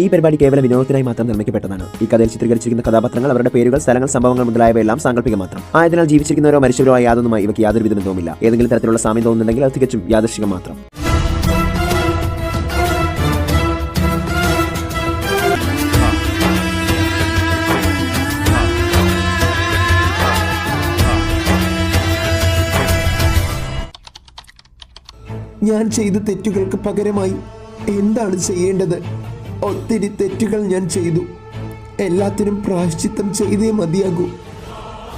ഈ പരിപാടി കേവലം വിനോദത്തിനായി മാത്രം നിർമ്മിക്കപ്പെട്ടതാണ്. ഈ കഥയിൽ ചിത്രീകരിച്ചിരിക്കുന്ന കഥാപാത്രങ്ങൾ അവരുടെ പേരുകൾ സ്ഥലങ്ങൾ സംഭവങ്ങൾ മുതലായവയെല്ലാം സാങ്കല്പിക മാത്രം. ആയതിനാൽ ജീവിച്ചിരിക്കുന്നവരോ മരിച്ചവരോ യാതൊന്നുമായി ഇവയ്ക്ക് യാതൊരു വിധ ബന്ധവുമില്ല. ഏതെങ്കിലും തരത്തിലുള്ള സാമ്യം തോന്നുന്നുണ്ടെങ്കിൽ അത് തികച്ചും യാദൃശികം മാത്രം. ഞാൻ ചെയ്ത തെറ്റുകൾക്ക് പകരമായി എന്താണ് ചെയ്യേണ്ടത്? ഒത്തിരി തെറ്റുകൾ ഞാൻ ചെയ്തു. എല്ലാത്തിനും പ്രായശ്ചിത്തം ചെയ്തേ മതിയാകൂ.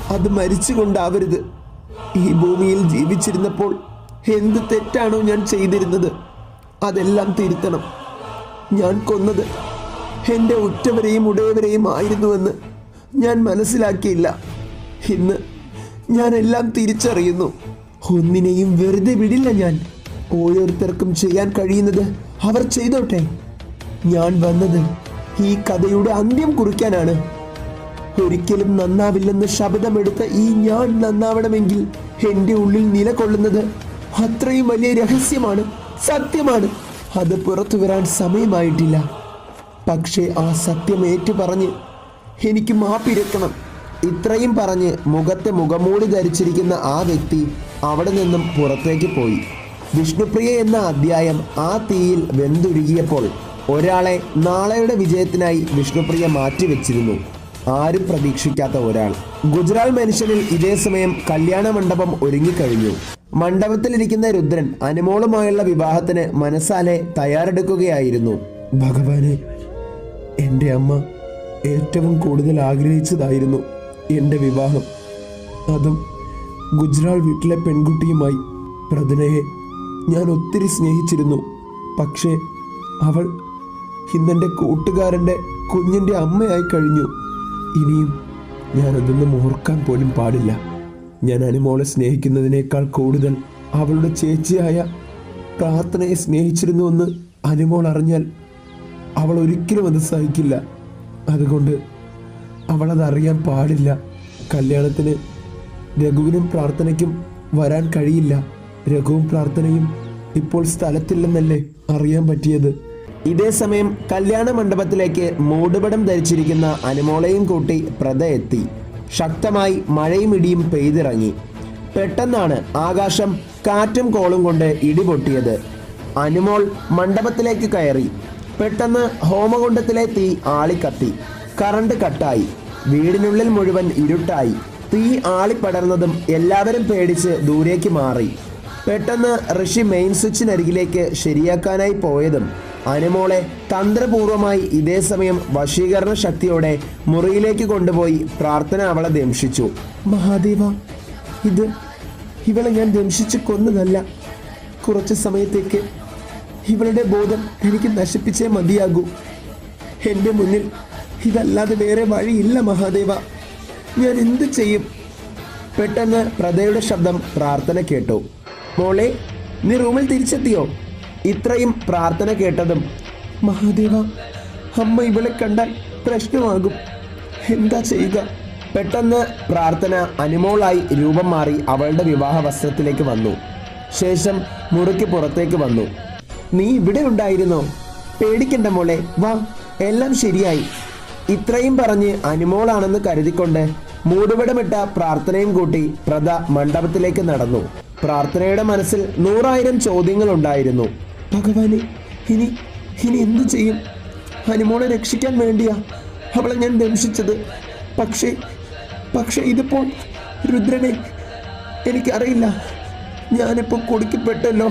അത് മരിച്ചുകൊണ്ടാവരുത്. ഈ ഭൂമിയിൽ ജീവിച്ചിരുന്നപ്പോൾ എന്ത് തെറ്റാണോ ഞാൻ ചെയ്തിരുന്നത്? അതെല്ലാം തിരുത്തണം. ഞാൻ കൊന്നത് എന്റെ ഉറ്റവരെയും ഉടയവരെയും ആയിരുന്നുവെന്ന് ഞാൻ മനസ്സിലാക്കിയില്ല. ഇന്ന് ഞാൻ എല്ലാം തിരിച്ചറിയുന്നു. ഒന്നിനെയും വെറുതെ വിടില്ല ഞാൻ. ഓരോരുത്തർക്കും ചെയ്യാൻ കഴിയുന്നത് അവർ ചെയ്തോട്ടെ. ഞാൻ വന്നത് ഈ കഥയുടെ അന്ത്യം കുറിക്കാനാണ്. ഒരിക്കലും നന്നാവില്ലെന്ന് ശബ്ദമെടുത്ത ഈ ഞാൻ നന്നാവണമെങ്കിൽ എന്റെ ഉള്ളിൽ നിലകൊള്ളുന്നത് അത്രയും വലിയ രഹസ്യമാണ് സത്യമാണ്. അത് പുറത്തു വരാൻ സമയമായിട്ടില്ല. പക്ഷേ ആ സത്യം ഏറ്റു പറഞ്ഞ് എനിക്ക് മാപ്പിരക്കണം ഇത്രയും പറഞ്ഞ് മുഖത്തെ മുഖമൂടി ധരിച്ചിരിക്കുന്ന ആ വ്യക്തി അവിടെ നിന്നും പുറത്തേക്ക് പോയി. വിഷ്ണുപ്രിയ എന്ന അധ്യായം ആ തീയിൽ വെന്തുരുകിയപ്പോൾ ഒരാളെ നാളെയുടെ വിജയത്തിനായി വിഷ്ണുപ്രിയ മാറ്റിവെച്ചിരുന്നു. ആരും പ്രതീക്ഷിക്കാത്ത ഒരാൾ. ഗുജറാത്ത് മനുഷ്യനിൽ ഇതേ സമയം കല്യാണ മണ്ഡപം ഒരുങ്ങിക്കഴിഞ്ഞു. മണ്ഡപത്തിലിരിക്കുന്ന രുദ്രൻ അനുമോളുമായുള്ള വിവാഹത്തിന് മനസ്സാലെ തയ്യാറെടുക്കുകയായിരുന്നു. ഭഗവാനെ എന്റെ അമ്മ ഏറ്റവും കൂടുതൽ ആഗ്രഹിച്ചതായിരുന്നു എന്റെ വിവാഹം. അതും ഗുജറാൾ വീട്ടിലെ പെൺകുട്ടിയുമായി. പ്രതിനയെ ഞാൻ ഒത്തിരി സ്നേഹിച്ചിരുന്നു. പക്ഷേ അവൾ ഇന്നെന്റെ കൂട്ടുകാരന്റെ കുഞ്ഞിന്റെ അമ്മയായി കഴിഞ്ഞു. ഇനിയും ഞാനതൊന്നും ഓർക്കാൻ പോലും പാടില്ല. ഞാൻ അനുമോളെ സ്നേഹിക്കുന്നതിനേക്കാൾ കൂടുതൽ അവളുടെ ചേച്ചിയായ പ്രാർത്ഥനയെ സ്നേഹിച്ചിരുന്നുവെന്ന് അനുമോൾ അറിഞ്ഞാൽ അവൾ ഒരിക്കലും അത് സഹിക്കില്ല. അതുകൊണ്ട് അവൾ അതറിയാൻ പാടില്ല. കല്യാണത്തിന് രഘുവിനും പ്രാർത്ഥനയ്ക്കും വരാൻ കഴിയില്ല. രഘുവും പ്രാർത്ഥനയും ഇപ്പോൾ സ്ഥലത്തില്ലെന്നല്ലേ അറിയാൻ പറ്റിയത്? ഇതേ സമയം കല്യാണ മണ്ഡപത്തിലേക്ക് മൂടുപടം ധരിച്ചിരിക്കുന്ന അനുമോളയും കൂട്ടി പ്രത എത്തി. ശക്തമായി മഴയും ഇടിയും പെയ്തിറങ്ങി. പെട്ടെന്നാണ് ആകാശം കാറ്റും കോളും കൊണ്ട് ഇടിപൊട്ടിയത്. അനുമോൾ മണ്ഡപത്തിലേക്ക് കയറി. പെട്ടെന്ന് ഹോമകുണ്ടത്തിലെ തീ ആളിക്കത്തി. കറണ്ട് കട്ടായി. വീടിനുള്ളിൽ മുഴുവൻ ഇരുട്ടായി. തീ ആളിപ്പടർന്നതും എല്ലാവരും പേടിച്ച് ദൂരേക്ക് മാറി. പെട്ടെന്ന് ഋഷി മെയിൻ സ്വിച്ചിനരികിലേക്ക് ശരിയാക്കാനായി പോയതും അനുമോളെ തന്ത്രപൂർവമായി ഇതേ സമയം വശീകരണ ശക്തിയോടെ മുറിയിലേക്ക് കൊണ്ടുപോയി പ്രാർത്ഥന അവളെ ദംശിച്ചു മഹാദേവ ഇത് ഇവളെ ഞാൻ ദംശിച്ച് കൊന്നതല്ല. കുറച്ച് സമയത്തേക്ക് ഇവളുടെ ബോധം എനിക്ക് നശിപ്പിച്ചേ മതിയാകൂ. എന്റെ മുന്നിൽ ഇതല്ലാതെ വേറെ വഴിയില്ല മഹാദേവ. ഞാൻ എന്ത് ചെയ്യും? പെട്ടെന്ന് പ്രതയുടെ ശബ്ദം പ്രാർത്ഥന കേട്ടു. മോളെ നീ റൂമിൽ തിരിച്ചെത്തിയോ? ഇത്രയും പ്രാർത്ഥന കേട്ടതും മഹാദേവ അമ്മ ഇവളെ കണ്ടാൽ പ്രശ്നമാകും. എന്താ ചെയ്യുക? പെട്ടെന്ന് പ്രാർത്ഥന അനുമോളായി രൂപം മാറി അവളുടെ വിവാഹ വസ്ത്രത്തിലേക്ക് വന്നു. ശേഷം മുറിക്ക് പുറത്തേക്ക് വന്നു. നീ ഇവിടെ ഉണ്ടായിരുന്നോ? പേടിക്കണ്ട മോളെ വാ എല്ലാം ശരിയായി. ഇത്രയും പറഞ്ഞ് അനുമോളാണെന്ന് കരുതിക്കൊണ്ട് മൂടുപടമിട്ട പ്രാർത്ഥനയും കൂട്ടി പ്രത മണ്ഡപത്തിലേക്ക് നടന്നു. പ്രാർത്ഥനയുടെ മനസ്സിൽ നൂറായിരം ചോദ്യങ്ങൾ ഉണ്ടായിരുന്നു. ഭഗവാനെ ഇനി ഇനി എന്തു ചെയ്യും? ഹനുമോളെ രക്ഷിക്കാൻ വേണ്ടിയാ അവളെ ഞാൻ ദംശിച്ചത്. പക്ഷേ പക്ഷേ ഇതിപ്പോൾ രുദ്രനെ എനിക്കറിയില്ല. ഞാനിപ്പോൾ കൊടുക്കപ്പെട്ടല്ലോ.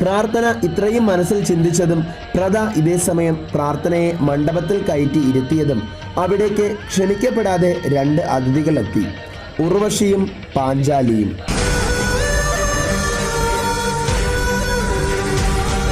പ്രാർത്ഥന ഇത്രയും മനസ്സിൽ ചിന്തിച്ചതും പ്രത ഇതേ സമയം പ്രാർത്ഥനയെ മണ്ഡപത്തിൽ കയറ്റി ഇരുത്തിയതും അവിടേക്ക് ക്ഷണിക്കപ്പെടാതെ രണ്ട് അതിഥികളെത്തി. ഉർവശിയും പാഞ്ചാലിയും.